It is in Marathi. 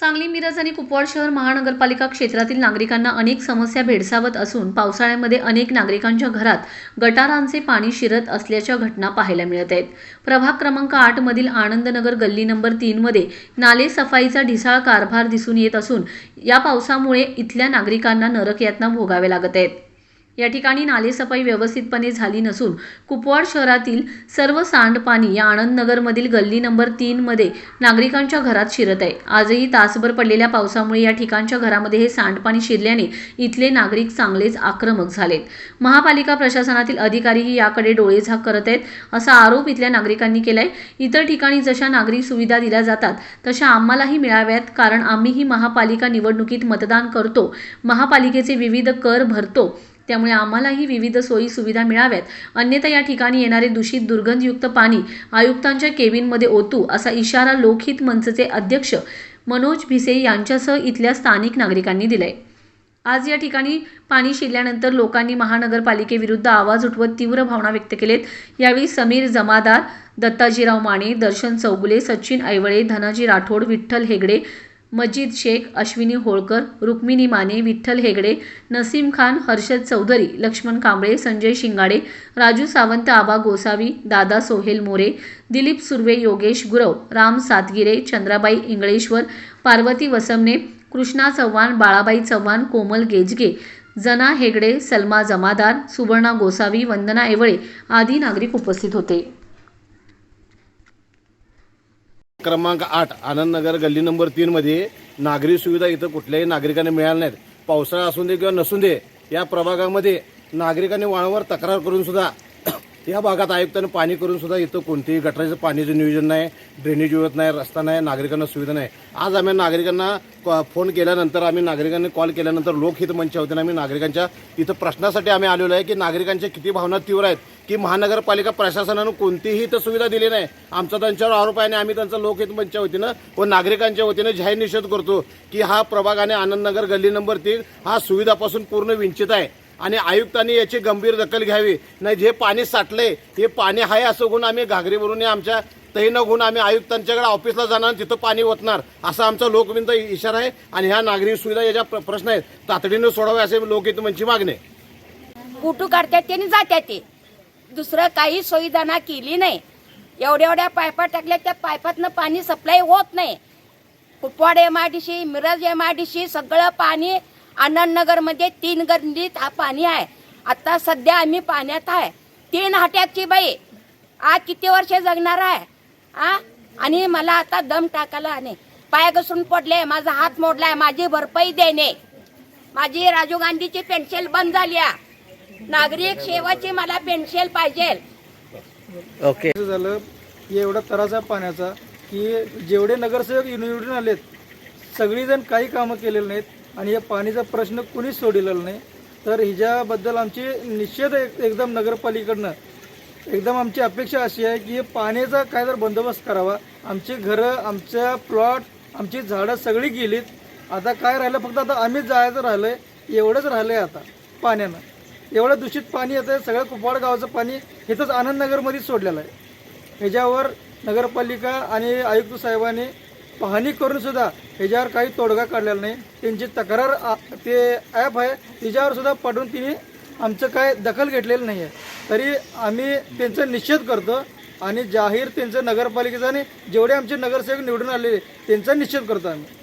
सांगली मिरज आणि कुपवाड शहर महानगरपालिका क्षेत्रातील नागरिकांना अनेक समस्या भेडसावत असून पावसाळ्यामध्ये अनेक नागरिकांच्या घरात गटारांचे पाणी शिरत असल्याच्या घटना पाहायला मिळत आहेत. प्रभाग क्रमांक आठ मधील आनंदनगर गल्ली नंबर तीनमध्ये नाले सफाईचा ढिसाळ कारभार दिसून येत असून या पावसामुळे इथल्या नागरिकांना नरक यातना भोगाव्या लागत आहेत. या ठिकाणी नालेसफाई व्यवस्थितपणे झाली नसून कुपवाड शहरातील सर्व सांडपाणी या आनंदनगरमधील गल्ली नंबर तीनमध्ये नागरिकांच्या घरात शिरत आहे. आजही तासभर पडलेल्या पावसामुळे या ठिकाणच्या घरामध्ये हे सांडपाणी शिरल्याने इथले नागरिक चांगलेच आक्रमक झालेत. महापालिका प्रशासनातील अधिकारीही याकडे डोळेझाक करत आहेत असा आरोप इथल्या नागरिकांनी केलाय. इतर ठिकाणी जशा नागरिक सुविधा दिल्या जातात तशा आम्हालाही मिळाव्यात कारण आम्हीही महापालिका निवडणुकीत मतदान करतो महापालिकेचे विविध कर भरतो त्यामुळे आम्हालाही विविध सोयी सुविधा मिळाव्यात. अन्यथा या ठिकाणी येणारे दूषित दुर्गंधयुक्त पाणी आयुक्तांच्या केबिनमध्ये ओतू असा इशारा लोकहित मंचचे अध्यक्ष मनोज भिसे यांच्यासह इथल्या स्थानिक नागरिकांनी दिलाय. आज या ठिकाणी पाणी शिरल्यानंतर लोकांनी महानगरपालिकेविरुद्ध आवाज उठवत तीव्र भावना व्यक्त केलेत. यावेळी समीर जमादार दत्ताजीराव माने दर्शन चौगुले सचिन ऐवळे धनाजी राठोड विठ्ठल हेगडे मजीद शेख अश्विनी होळकर रुक्मिणी माने विठ्ठल हेगडे नसीम खान हर्षद चौधरी लक्ष्मण कांबळे संजय शिंगाडे राजू सावंत आबा गोसावी दादा सोहेल मोरे दिलीप सुर्वे योगेश गुरव राम सातगिरे चंद्राबाई इंगळेश्वर पार्वती वसमने कृष्णा चव्हाण बाळाबाई चव्हाण कोमल गेजगे जना हेगडे सलमा जमादार सुवर्णा गोसावी वंदना एवळे आदी नागरिक उपस्थित होते. क्रमांक आठ आनंदनगर गल्ली नंबर तीन मध्ये नागरी सुविधा इथं कुठल्याही नागरिकांना मिळाल्या नाहीत. पावसाळा असू दे किंवा नसून दे या प्रभागामध्ये नागरिकांनी वारंवार तक्रार करून सुद्धा या भागात आयुक्तांनी पाणी करून सुद्धा इथं कोणतेही गटराचं पाण्याचं नियोजन नाही ड्रेनेज व्यवस्था नाही रस्ता नाही नागरिकांना सुविधा नाही. आज आम्ही नागरिकांना फोन केल्यानंतर आम्ही नागरिकांनी कॉल केल्यानंतर लोकहित मंचावतीने वतीनं आम्ही नागरिकांच्या इथं प्रश्नासाठी आम्ही आलेलो आहे की नागरिकांच्या किती भावना तीव्र आहेत की महानगरपालिका प्रशासनानं कोणतीही इथं सुविधा दिली नाही. आमचा त्यांच्यावर आरोप आहे आणि आम्ही त्यांचा लोकहित मंचच्या वतीनं व नागरिकांच्या वतीनं जाहीर निषेध करतो की हा प्रभाग आणि आनंदनगर गल्ली नंबर तीन हा सुविधापासून पूर्ण विंचित आहे. आणि आयुक्तांनी याची गंभीर दखल घ्यावी. नाही जे पाणी साठलंय हे पाणी आहे असं गुण आम्ही घागरीवरून आमच्या तहीनं गुण आम्ही आयुक्तांच्याकडे ऑफिसला जाणार तिथं पाणी ओतणार असा आमचा लोकविंत इशारा आहे. आणि ह्या नागरिक सुविधा याच्या प्र- प्रश्न आहेत. तातडीनं सोडावे असे लोकहित मंची मागणी आहे. कुठं काढतात ते आणि जात्यात ते. दुसरं काही सुविधा केली नाही. एवढ्या एवढ्या पायपा टाकल्या त्या पायपातनं पाणी सप्लाय होत नाही. Kupwad M I D C Miraj M I D C सगळं पाणी आनंदनगरमध्ये तीन गल्लीत हा पाणी आहे. आता सध्या आम्ही पाण्यात आहे. तीन हाट्याची बाई आज किती वर्ष जगणार आहे? आ? आणि मला आता दम टाकायला आणि पाय घसरून पडले माझा हात मोडलाय माझी भरपाई देणे. माझी राजीव गांधीची पेन्शन बंद झाली नागरिक सेवाची मला पेन्शन पाहिजे. असं झालं एवढा त्रास आहे पाण्याचा की जेवढे नगरसेवक निवडून आलेत सगळीजण काही कामं केलेली नाहीत. आणि या पाणीचा प्रश्न कुणीच सोडलेला नाही. तर हिच्याबद्दल आमची निषेध एक- एकदम नगरपालिकेकडनं एकदम आमची अपेक्षा अशी आहे की पाण्याचा काय तर बंदोबस्त करावा. आमची घरं आमच्या प्लॉट आमची झाडं सगळी गेलीत. आता काय राहिलं? फक्त आता आम्हीच जायचं राहिलं आहे एवढंच राहिलं आहे आता पाण्यानं. एवढं दूषित पाणी येतं सगळं कुपवाड गावाचं पाणी इथंच आनंदनगरमध्येच सोडलेलं आहे. ह्याच्यावर नगरपालिका आणि आयुक्त साहेबांनी पाहणी करून सुद्धा ह्याच्यावर काही तोडगा काढलेला नाही. त्यांची तक्रार आ- ते ॲप आहे त्याच्यावर सुद्धा पाठवून तिने आमचं काय दखल घेतलेलं नाही आहे तरी आम्ही त्यांचा निषेध करतो आणि जाहीर त्यांचं नगरपालिकेचा आणि जेवढे आमचे नगरसेवक निवडून आलेले त्यांचा निषेध करतो आम्ही.